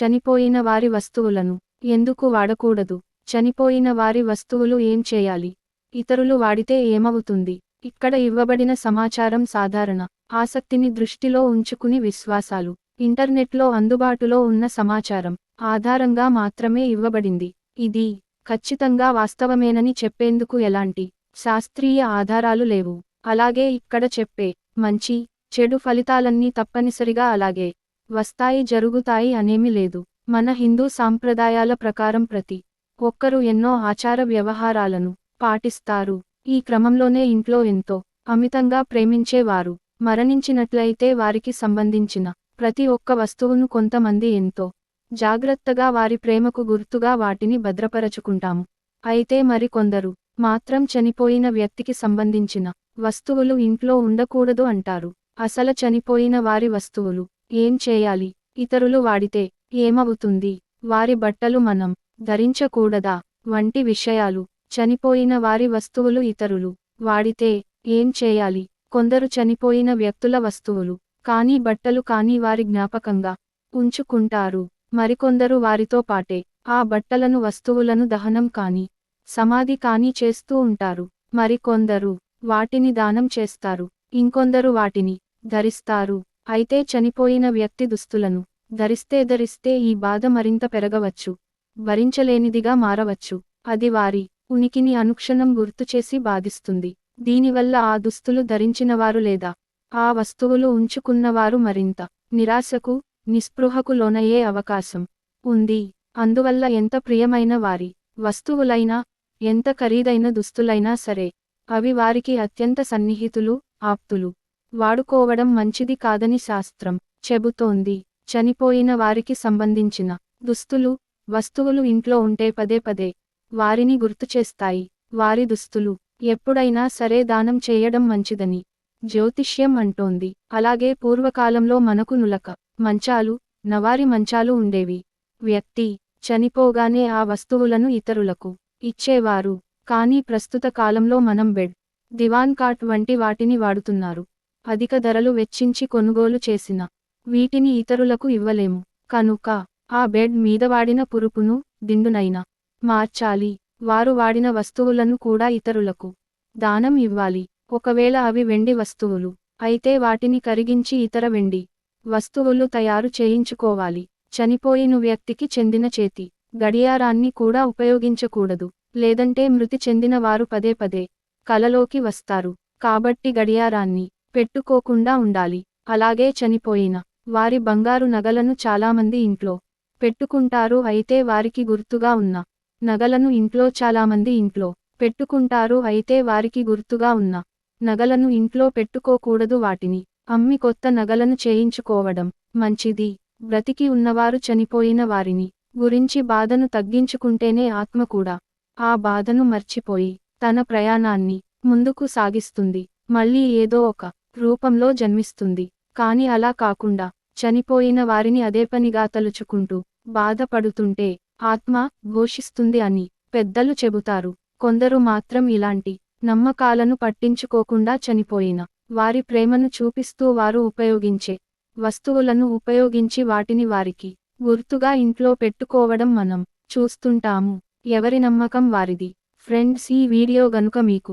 చనిపోయిన వారి వస్తువులను ఎందుకు వాడకూడదు? చనిపోయిన వారి వస్తువులు ఏం చేయాలి? ఇతరులు వాడితే ఏమవుతుంది? ఇక్కడ ఇవ్వబడిన సమాచారం సాధారణ. ఆసక్తిని దృష్టిలో ఉంచుకుని విశ్వాసాలు. ఇంటర్నెట్లో అందుబాటులో ఉన్న సమాచారం ఆధారంగా మాత్రమే ఇవ్వబడింది. ఇది ఖచ్చితంగా వాస్తవమేనని చెప్పేందుకు ఎలాంటి శాస్త్రీయ ఆధారాలు లేవు. అలాగే ఇక్కడ చెప్పే మంచి చెడు ఫలితాలన్నీ తప్పనిసరిగా అలాగే వస్తాయి జరుగుతాయి అనేమి లేదు. మన హిందూ సాంప్రదాయాల ప్రకారం ప్రతి ఒక్కరూ ఎన్నో ఆచార వ్యవహారాలను పాటిస్తారు. ఈ క్రమంలోనే ఇంట్లో ఎంతో అమితంగా ప్రేమించేవారు మరణించినట్లయితే వారికి సంబంధించిన ప్రతి ఒక్క వస్తువును కొంతమంది ఎంతో జాగ్రత్తగా వారి ప్రేమకు గుర్తుగా వాటిని భద్రపరచుకుంటాము. అయితే మరికొందరు మాత్రం చనిపోయిన వ్యక్తికి సంబంధించిన వస్తువులు ఇంట్లో ఉండకూడదు అంటారు. అసలు చనిపోయిన వారి వస్తువులు ఏం చేయాలి? ఇతరులు వాడితే ఏమవుతుంది? వారి బట్టలు మనం ధరించకూడదా? వంటి విషయాలు. చనిపోయిన వారి వస్తువులు ఇతరులు. వాడితే ఏం చేయాలి? కొందరు చనిపోయిన వ్యక్తుల వస్తువులు. కానీ బట్టలు కానీ వారి జ్ఞాపకంగా ఉంచుకుంటారు. మరికొందరు వారితో పాటే ఆ బట్టలను వస్తువులను దహనం కాని సమాధి కాని చేస్తూ ఉంటారు. మరికొందరు వాటిని దానం చేస్తారు. ఇంకొందరు వాటిని ధరిస్తారు. అయితే చనిపోయిన వ్యక్తి దుస్తులను ధరిస్తే ధరిస్తే ఈ బాధ మరింత పెరగవచ్చు. భరించలేనిదిగా మారవచ్చు. అది వారి ఉనికిని అనుక్షణం గుర్తుచేసి బాధిస్తుంది. దీనివల్ల ఆ దుస్తులు ధరించినవారు లేదా ఆ వస్తువులు ఉంచుకున్నవారు మరింత నిరాశకు నిస్పృహకు లోనయ్యే అవకాశం ఉంది. అందువల్ల ఎంత ప్రియమైన వారి వస్తువులైనా ఎంత ఖరీదైన దుస్తులైనా సరే అవి వారికి అత్యంత సన్నిహితులు ఆప్తులు. వాడుకోవడం మంచిది కాదని శాస్త్రం చెబుతోంది. చనిపోయిన వారికి సంబంధించిన దుస్తులు వస్తువులు ఇంట్లో ఉంటే పదే పదే వారిని గుర్తుచేస్తాయి వారి దుస్తులు ఎప్పుడైనా సరే దానం చేయడం మంచిదని జ్యోతిష్యం అంటోంది. అలాగే పూర్వకాలంలో మనకు నులక మంచాలు నవారి మంచాలు ఉండేవి. వ్యక్తి చనిపోగానే ఆ వస్తువులను ఇతరులకు ఇచ్చేవారు. కానీ ప్రస్తుత కాలంలో మనం బెడ్ దివాన్ కాట్ వంటి వాటిని వాడుతున్నారు. అధిక ధరలు వెచ్చించి కొనుగోలు చేసిన వీటిని ఇతరులకు ఇవ్వలేము. కనుక ఆ బెడ్ మీద వాడిన పురుపును దిండునైనా మార్చాలి. వారు వాడిన వస్తువులను కూడా ఇతరులకు దానం ఇవ్వాలి. ఒకవేళ అవి వెండి వస్తువులు అయితే వాటిని కరిగించి ఇతర వెండి వస్తువులు తయారు చేయించుకోవాలి. చనిపోయిన వ్యక్తికి చెందిన చేతి గడియారాన్ని కూడా ఉపయోగించకూడదు. లేదంటే మృతి చెందిన వారు పదే పదే కలలోకి వస్తారు. కాబట్టి గడియారాన్ని పెట్టుకోకుండా ఉండాలి. అలాగే చనిపోయిన వారి బంగారు నగలను చాలామంది ఇంట్లో పెట్టుకుంటారు. అయితే వారికి గుర్తుగా ఉన్న నగలను ఇంట్లో చాలామంది ఇంట్లో పెట్టుకుంటారు. అయితే వారికి గుర్తుగా ఉన్న నగలను ఇంట్లో పెట్టుకోకూడదు. వాటిని అమ్మి కొత్త నగలను చేయించుకోవడం మంచిది. బ్రతికి ఉన్నవారు చనిపోయిన వారిని గురించి బాధను తగ్గించుకుంటేనే ఆత్మ కూడా ఆ బాధను మర్చిపోయి తన ప్రయాణాన్ని ముందుకు సాగిస్తుంది. మళ్ళీ ఏదో ఒక రూపంలో జన్మిస్తుంది. కాని అలా కాకుండా చనిపోయిన వారిని అదేపనిగా తలుచుకుంటూ బాధపడుతుంటే ఆత్మ ఘోషిస్తుంది అని పెద్దలు చెబుతారు. కొందరు మాత్రం ఇలాంటి నమ్మకాలను పట్టించుకోకుండా చనిపోయిన వారి ప్రేమను చూపిస్తూ వారు ఉపయోగించే వస్తువులను ఉపయోగించి వాటిని వారికి గుర్తుగా ఇంట్లో పెట్టుకోవడం మనం చూస్తుంటాము. ఎవరి నమ్మకం వారిది? ఫ్రెండ్స్ ఈ వీడియో గనుక మీకు